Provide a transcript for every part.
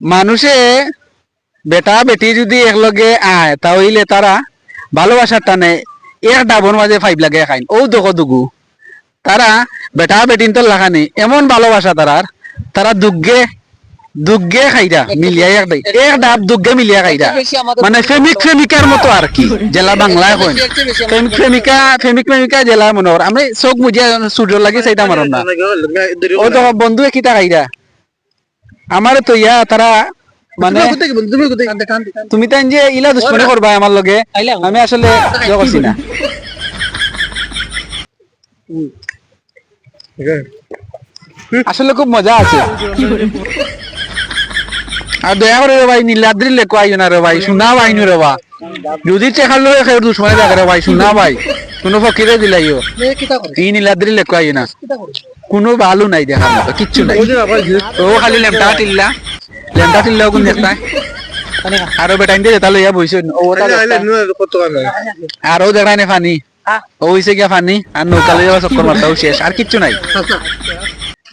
মানুষে বেটা বেটি যদি একলগে আয় তাহলে তারা ভালোবাসার টানে এক ডাবর মাঝে ফাইভ লাগে খাইন। ও দোকো দুগু তারা বেটা বেটিন তো লাগানি এমন ভালোবাসা তারার তারা দুগ্গে দুগ্গে খাইরা মিলিয়া এক ডাই এক ডাব দুগ্গে মিলিয়া খাইরা। মানে প্রেমিক প্রেমিকার মতো আর কি জেলা বাংলায় কইন। প্রেমিক প্রেমিকা প্রেমিক প্রেমিকা জেলা মনে কর। আমি চোখ মুজিয়া সূর্য লাগে সেইটা মারন না ও তো বন্ধু কিতা খাইরা। আমার তো ইয়া তারা মানে তুমি তাই যে ইলা দুশ্মনী করবা আমার লগে। আমি আসলে করছি না আসলে খুব মজা আছে। আর দয়া করে ভাই নীলাদ্রি লেখো আইও না রে ভাই শুনা ভাই রে বা। যদি চেখার লোক খেয়ে দুশ্মনী থাকে রে ভাই শুনা ভাই। কোনো ফকিরে দিলাইও। ই নীলাদ্রি লেখো আইও না। কোনো ভালো নাই দেখার মতো কিচ্ছু নাই। ও খালি লেমটা টিল্লা লেমটা টিল্লা কোন দেখতা আরও বেটাইন দিয়ে তাহলে ইয়া বইছ। আর ও দেখাই না ফানি। ও হইছে গিয়া ফানি আর নৌকা লইয়া চক্কর মারতাও শেষ আর কিচ্ছু নাই।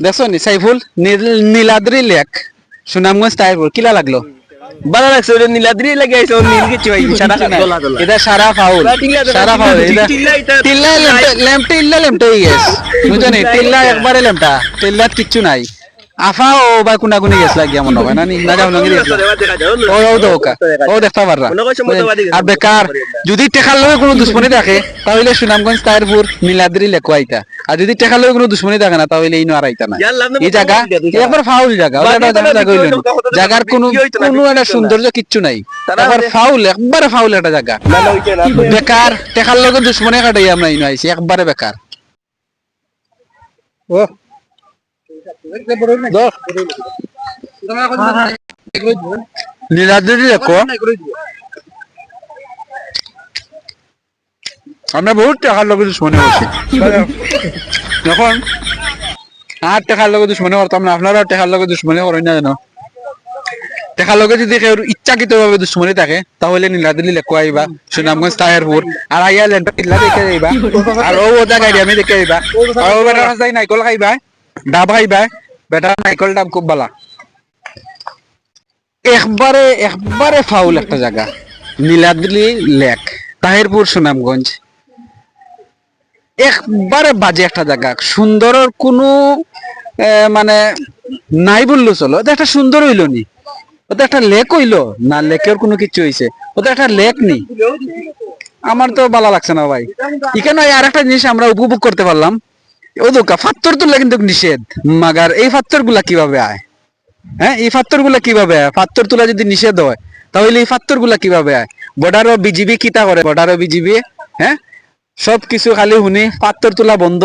দেখছ নি সাইফুল নীল- নীলাদ্রি লেক সুনামগঞ্জ তাইপুর কিলা লাগল? ভালো লাগছে ওটা নীলাদ্রি লাগে আইছে ওর নীল কিছু ভাই সাদা সাদা এটা সারা ফাউল সারা এটা টিল্লা ইল্লা হয়ে গেছে টিল্লা একবারে টিল্লাত কিচ্ছু নাই। আফা ও বা কোনা কোনি গেছ লাগিয়া মনে হয় না না? যাও লঙ্গি গেছ ও ও দোকা ও দেখতে পাররা করছে মতবাদী গেছে। আর বেকার যদি টেকার লগে কোনো দুশ্মনী থাকে তাহলে সুনামগঞ্জ তাইরপুর নীলাদ্রি লেকো আইতা আর যদি টেকার লগে কোনো দুশ্মনী থাকে না তাহলে ইনো আর আইতা না। এই জায়গা। একবার ফাউল জায়গা জায়গার কোনো কোনো একটা। সৌন্দর্য কিচ্ছু নাই। একবার ফাউল একবারে ফাউল একটা জায়গা। বেকার টেকার লগে দুশ্মনী কাটাই আমরা ইনো আইছি একবারে বেকার। ও। নীলাদ্রি লেখো আমরা বহুত টাকার লগে দুশ্মনী করছি এখন আর টাকার লগে দুশ্মনী করতাম না আপনারা টাকার লগে দুশ্মনী করেন না জানো? টাকার লগে যদি কেউ ইচ্ছাকৃত ভাবে দুশ্মনী থাকে, তাহলে নীলাদ্রি লেখো আইবা, সুনামগঞ্জ, তাহেরপুর, আর আইয়া লেন্টা কিল্লা দেখে যাইবা আর ও ওটা গাড়ি আমি দেখে যাইবা আর ও বেটার কাছে নাইকল খাইবা, ডাব খাইবা বেটার নাইকল ডাব খুব বালা। একবারে একবারে ফাউল একটা জায়গা। নীলাদ্রি লেক, তাহিরপুর, সুনামগঞ্জ। একবারে বাজে একটা জায়গা। সুন্দরের কোনো মানে নাই বলল চলো। ওটা একটা সুন্দর হইল নি। ওটা একটা লেক হইল। না লেকের কোনো কিছু হইছে। ওটা একটা লেক নি। আমার তো ভালো লাগছে না ভাই। এখানে আর একটা জিনিস আমরা উপভোগ করতে পারলাম। ও দোকা, ফাত্তর তুললে কিন্তু নিষেধ। মাগার, এই ফাত্তরগুলা কীভাবে আয়? হ্যাঁ এই ফাত্তরগুলা কীভাবে আয়? ফাত্তর তোলা যদি নিষেধ হয়, তাহলে এই ফাত্তরগুলা কীভাবে আয়? বর্ডারও বিজিবি কিতা করে? বর্ডারও বিজিবি হ্যাঁ? সব কিছু খালি শুনি ফাত্তর তোলা বন্ধ।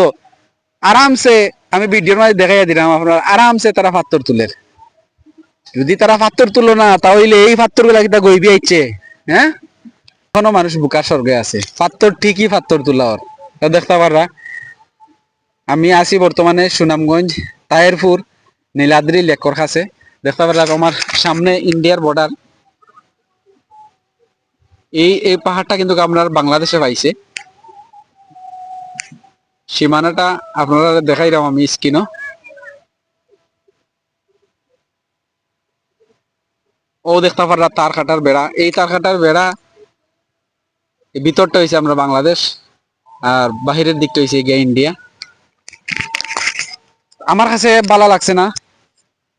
আরামসে আমি ভিডিওর মাঝে দেখাই দিলাম আপনার, আরামসে তারা ফাত্তর তুলে। যদি তারা ফাত্তর তুলো না, তাহলে এই ফাত্তরগুলা কিতা গইবি আইছে? হ্যাঁ? এখনও মানুষ বুকার স্বর্গে আছে। ফাত্তর ঠিকই ফাত্তর তোলা ওর। দেখতে পাররা? আমি আছি বর্তমানে সুনামগঞ্জ তায়েরপুর নীলাদ্রি, লেকর কাছে দেখতে পারলাম আমার সামনে ইন্ডিয়ার বর্ডার এই এই পাহাড়টা কিন্তু আপনার বাংলাদেশে পাইছে। সীমানাটা আপনারা দেখাইলাম আমি স্ক্রিনও ও দেখতে পারলা তার কাটার বেড়া। এই তার কাটার বেড়া ভিতরটা হয়েছে আমরা বাংলাদেশ আর বাহিরের দিকটা হয়েছে গিয়া ইন্ডিয়া। আমার কাছে ভালো লাগছে না।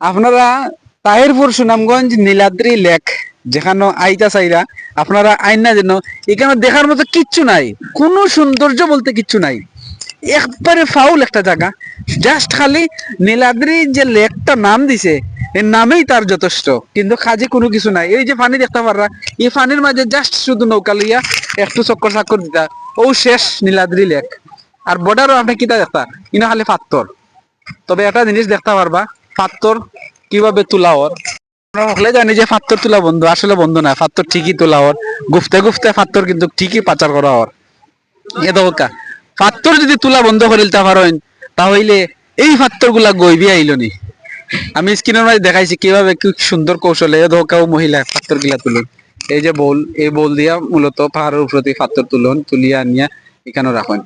আপনারা তাহিরপুর সুনামগঞ্জ নীলাদ্রি লেক যেখানে আইতা চাইরা আপনারা আইন না যেন, এখানে দেখার মতো কিচ্ছু নাই। কোনো সৌন্দর্য বলতে কিচ্ছু নাই। একবারে ফাউল একটা জায়গা। জাস্ট খালি নীলাদ্রি যে লেকটা নাম দিছে, এর নামেই তার যথেষ্ট। কিন্তু কাজে কোনো কিছু নাই। এই যে পানি দেখতে পাররা, এই পানির মাঝে জাস্ট শুধু নৌকা লইয়া একটু চক্কর চাক্কর দিতা। ও শেষ নীলাদ্রি লেক। আর বর্ডারও আপনি কিতা দেখতা? ইনা খালি পাত্তর। তবে একটা জিনিস দেখতে পারবা, পাত্তর কীভাবে তোলা ওর আমরা সকলে জানি যে পাত্তর তোলা বন্ধ, আসলে বন্ধ না, পাত্তর ঠিকই তোলা ওর গুফতে গুফতে পাত্তর কিন্তু ঠিকই পাচার করা ওর এ দরকার পাত্তর যদি তুলা বন্ধ করিলতে পারেন, তাহলে এই পাত্তরগুলা গইবি আইলো নি আমি স্ক্রিনের মাঝে দেখাইছি কীভাবে কি সুন্দর কৌশলে ধোকাও মহিলা পাত্তরগুলা তুলুন। এই যে বল, এই বল দিয়া মূলত পাহাড়ের উপর পাত্তর তুলুন, তুলিয়া আনিয়া এখানে রাখুন।